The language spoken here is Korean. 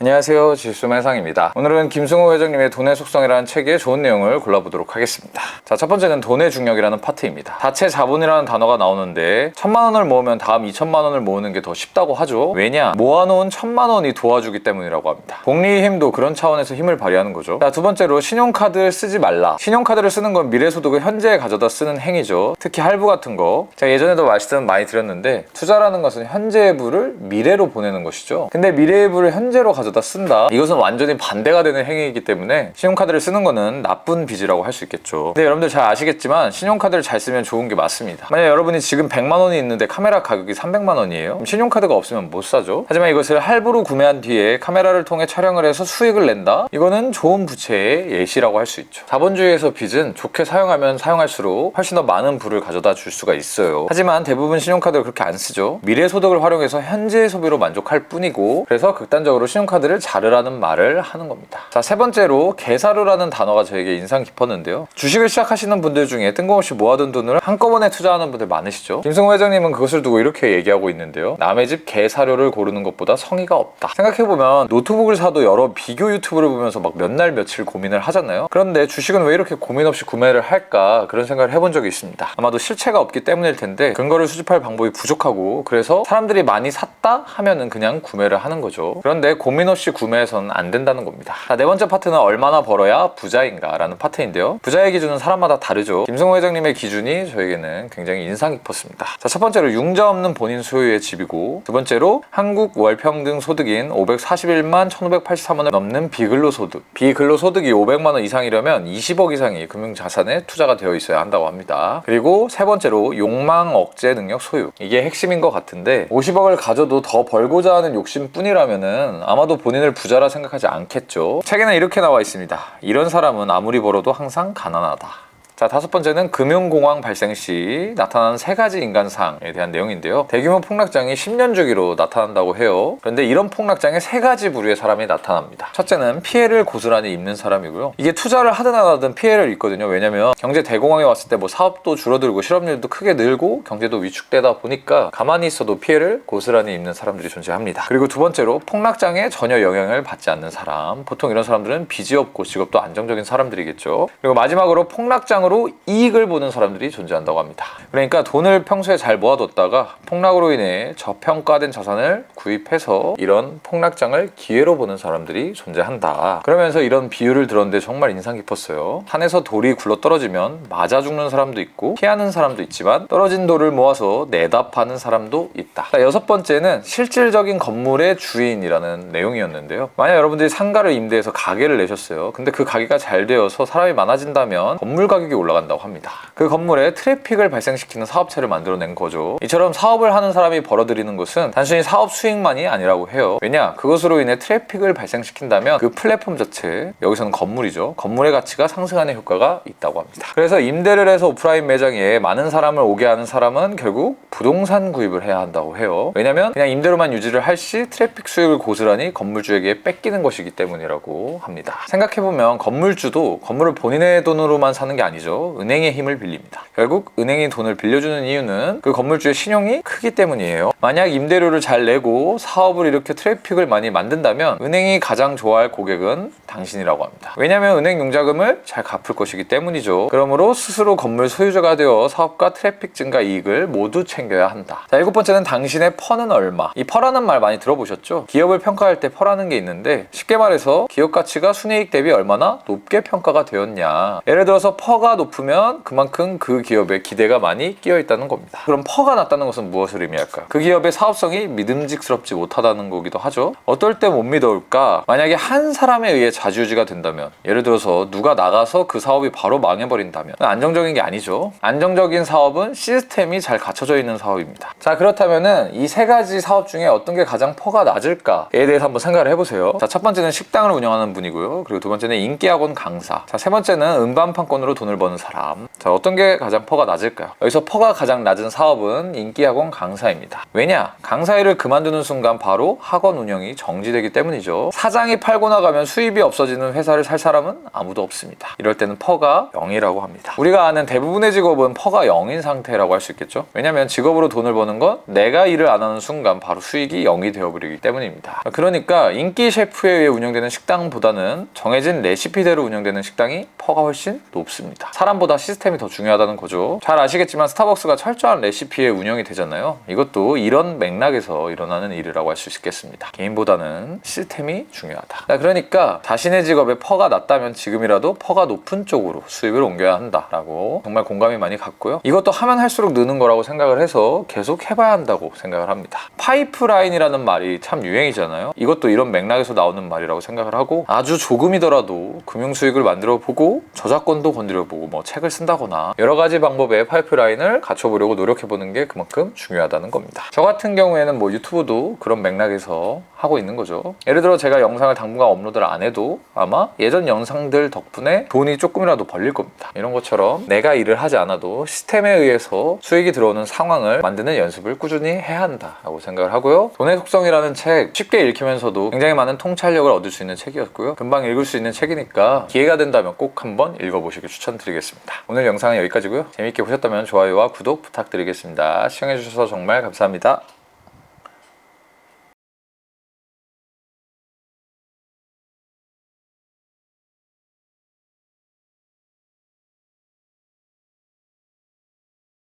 안녕하세요. 지수매상입니다. 오늘은 김승호 회장님의 돈의 속성이라는 책의 좋은 내용을 골라보도록 하겠습니다. 자, 첫 번째는 돈의 중력이라는 파트입니다. 자체 자본이라는 단어가 나오는데 천만 원을 모으면 다음 2천만 원을 모으는 게 더 쉽다고 하죠. 왜냐? 모아놓은 천만 원이 도와주기 때문이라고 합니다. 복리의 힘도 그런 차원에서 힘을 발휘하는 거죠. 자, 두 번째로 신용카드를 쓰지 말라. 신용카드를 쓰는 건 미래소득을 현재에 가져다 쓰는 행위죠. 특히 할부 같은 거. 제가 예전에도 말씀 많이 드렸는데 투자라는 것은 현재의 부를 미래로 보내는 것이죠. 근데 미래의 부를 현재로 가져 다 쓴다. 이것은 완전히 반대가 되는 행위이기 때문에 신용카드를 쓰는 거는 나쁜 빚이라고 할 수 있겠죠. 근데 여러분들 잘 아시겠지만 신용카드를 잘 쓰면 좋은 게 맞습니다. 만약 여러분이 지금 100만 원이 있는데 카메라 가격이 300만 원이에요. 신용카드가 없으면 못 사죠. 하지만 이것을 할부로 구매한 뒤에 카메라를 통해 촬영을 해서 수익을 낸다. 이거는 좋은 부채의 예시라고 할 수 있죠. 자본주의에서 빚은 좋게 사용하면 사용할수록 훨씬 더 많은 부를 가져다 줄 수가 있어요. 하지만 대부분 신용카드를 그렇게 안 쓰죠. 미래 소득을 활용해서 현재의 소비로 만족할 뿐이고 그래서 극단적으로 신용카드 를 자르라는 말을 하는 겁니다. 자, 세 번째로 개사료라는 단어가 저에게 인상 깊었는데요. 주식을 시작하시는 분들 중에 뜬금없이 모아둔 돈을 한꺼번에 투자하는 분들 많으시죠. 김승호 회장님은 그것을 두고 이렇게 얘기하고 있는데요. 남의 집 개사료를 고르는 것보다 성의가 없다. 생각해보면 노트북을 사도 여러 비교 유튜브를 보면서 막 몇 날 며칠 고민을 하잖아요. 그런데 주식은 왜 이렇게 고민 없이 구매를 할까 그런 생각을 해본 적이 있습니다. 아마도 실체가 없기 때문일 텐데 근거를 수집할 방법이 부족하고 그래서 사람들이 많이 샀다 하면은 그냥 구매를 하는 거죠. 그런데 고민 없이 구매해서는 안 된다는 겁니다. 자, 네 번째 파트는 얼마나 벌어야 부자인가 라는 파트인데요. 부자의 기준은 사람마다 다르죠. 김성호 회장님의 기준이 저에게는 굉장히 인상 깊었습니다. 자, 첫 번째로 융자 없는 본인 소유의 집이고 두 번째로 한국 월평등 소득인 541만 1,583원을 넘는 비근로 소득. 비근로 소득이 500만 원 이상이려면 20억 이상이 금융 자산에 투자가 되어 있어야 한다고 합니다. 그리고 세 번째로 욕망 억제 능력 소유. 이게 핵심인 것 같은데 50억을 가져도 더 벌고자 하는 욕심뿐이라면은 아마도 본인을 부자라 생각하지 않겠죠. 책에는 이렇게 나와 있습니다. 이런 사람은 아무리 벌어도 항상 가난하다. 자, 다섯 번째는 금융공황 발생 시 나타나는 세 가지 인간상에 대한 내용인데요. 대규모 폭락장이 10년 주기로 나타난다고 해요. 그런데 이런 폭락장에 세 가지 부류의 사람이 나타납니다. 첫째는 피해를 고스란히 입는 사람이고요. 이게 투자를 하든 안 하든 피해를 입거든요. 왜냐면 경제 대공황이 왔을 때 뭐 사업도 줄어들고 실업률도 크게 늘고 경제도 위축되다 보니까 가만히 있어도 피해를 고스란히 입는 사람들이 존재합니다. 그리고 두 번째로 폭락장에 전혀 영향을 받지 않는 사람. 보통 이런 사람들은 빚이 없고 직업도 안정적인 사람들이겠죠. 그리고 마지막으로 폭락장 으로 이익을 보는 사람들이 존재한다고 합니다. 그러니까 돈을 평소에 잘 모아뒀다가 폭락으로 인해 저평가된 자산을 구입해서 이런 폭락장을 기회로 보는 사람들이 존재한다. 그러면서 이런 비유를 들었는데 정말 인상 깊었어요. 산에서 돌이 굴러 떨어지면 맞아 죽는 사람도 있고 피하는 사람도 있지만 떨어진 돌을 모아서 내다 파는 사람도 있다. 자, 여섯 번째는 실질적인 건물의 주인이라는 내용이었는데요. 만약 여러분들이 상가를 임대해서 가게를 내셨어요. 근데 그 가게가 잘 되어서 사람이 많아진다면 건물 가격이 올라간다고 합니다. 그 건물에 트래픽을 발생시키는 사업체를 만들어낸 거죠. 이처럼 사업을 하는 사람이 벌어들이는 것은 단순히 사업 수익만이 아니라고 해요. 왜냐? 그것으로 인해 트래픽을 발생시킨다면 그 플랫폼 자체, 여기서는 건물이죠. 건물의 가치가 상승하는 효과가 있다고 합니다. 그래서 임대를 해서 오프라인 매장에 많은 사람을 오게 하는 사람은 결국 부동산 구입을 해야 한다고 해요. 왜냐면 그냥 임대로만 유지를 할 시 트래픽 수익을 고스란히 건물주에게 뺏기는 것이기 때문이라고 합니다. 생각해보면 건물주도 건물을 본인의 돈으로만 사는 게 아니죠. 은행의 힘을 빌립니다. 결국 은행이 돈을 빌려주는 이유는 그 건물주의 신용이 크기 때문이에요. 만약 임대료를 잘 내고 사업을 이렇게 트래픽을 많이 만든다면 은행이 가장 좋아할 고객은 당신이라고 합니다. 왜냐하면 은행 융자금을 잘 갚을 것이기 때문이죠. 그러므로 스스로 건물 소유자가 되어 사업과 트래픽 증가 이익을 모두 챙겨 야 한다. 자, 일곱 번째는 당신의 퍼는 얼마. 이 퍼라는 말 많이 들어보셨죠? 기업을 평가할 때 퍼라는 게 있는데 쉽게 말해서 기업 가치가 순이익 대비 얼마나 높게 평가가 되었냐. 예를 들어서 퍼가 높으면 그만큼 그 기업에 기대가 많이 끼어 있다는 겁니다. 그럼 퍼가 낮다는 것은 무엇을 의미할까? 그 기업의 사업성이 믿음직스럽지 못하다는 거기도 하죠. 어떨 때 못 믿어올까? 만약에 한 사람에 의해 좌지우지가 된다면 예를 들어서 누가 나가서 그 사업이 바로 망해버린다면 안정적인 게 아니죠. 안정적인 사업은 시스템이 잘 갖춰져 있는 사업입니다. 자 그렇다면은 이 세 가지 사업 중에 어떤 게 가장 퍼가 낮을까에 대해서 한번 생각을 해보세요. 자첫 번째는 식당을 운영하는 분이고요. 그리고 두 번째는 인기학원 강사. 자세 번째는 음반판권으로 돈을 버는 사람. 자, 어떤 게 가장 퍼가 낮을까요? 여기서 퍼가 가장 낮은 사업은 인기학원 강사입니다. 왜냐? 강사 일을 그만두는 순간 바로 학원 운영이 정지되기 때문이죠. 사장이 팔고 나가면 수입이 없어지는 회사를 살 사람은 아무도 없습니다. 이럴 때는 퍼가 0이라고 합니다. 우리가 아는 대부분의 직업은 퍼가 0인 상태라고 할 수 있겠죠. 왜냐하면 직업 으로 돈을 버는 건 내가 일을 안 하는 순간 바로 수익이 0이 되어버리기 때문입니다. 그러니까 인기 셰프에 의해 운영되는 식당보다는 정해진 레시피대로 운영되는 식당이 퍼가 훨씬 높습니다. 사람보다 시스템이 더 중요하다는 거죠. 잘 아시겠지만 스타벅스가 철저한 레시피에 운영이 되잖아요. 이것도 이런 맥락에서 일어나는 일이라고 할 수 있겠습니다. 개인보다는 시스템이 중요하다. 자, 그러니까 자신의 직업에 퍼가 낮다면 지금이라도 퍼가 높은 쪽으로 수입을 옮겨야 한다라고 정말 공감이 많이 갔고요. 이것도 하면 할수록 느는 거라고 생각을 해서 계속 해봐야 한다고 생각을 합니다. 파이프라인이라는 말이 참 유행이잖아요. 이것도 이런 맥락에서 나오는 말이라고 생각을 하고 아주 조금이더라도 금융 수익을 만들어 보고 저작권도 건드려 보고 뭐 책을 쓴다거나 여러 가지 방법의 파이프라인을 갖춰보려고 노력해 보는 게 그만큼 중요하다는 겁니다. 저 같은 경우에는 뭐 유튜브도 그런 맥락에서 하고 있는 거죠. 예를 들어 제가 영상을 당분간 업로드를 안 해도 아마 예전 영상들 덕분에 돈이 조금이라도 벌릴 겁니다. 이런 것처럼 내가 일을 하지 않아도 시스템에 의해서 수익이 들어오는 상황을 만드는 연습을 꾸준히 해야 한다라고 생각을 하고요. 돈의 속성이라는 책 쉽게 읽히면서도 굉장히 많은 통찰력을 얻을 수 있는 책이었고요. 금방 읽을 수 있는 책이니까 기회가 된다면 꼭 한번 읽어보시길 추천드리겠습니다. 오늘 영상은 여기까지고요. 재밌게 보셨다면 좋아요와 구독 부탁드리겠습니다. 시청해주셔서 정말 감사합니다.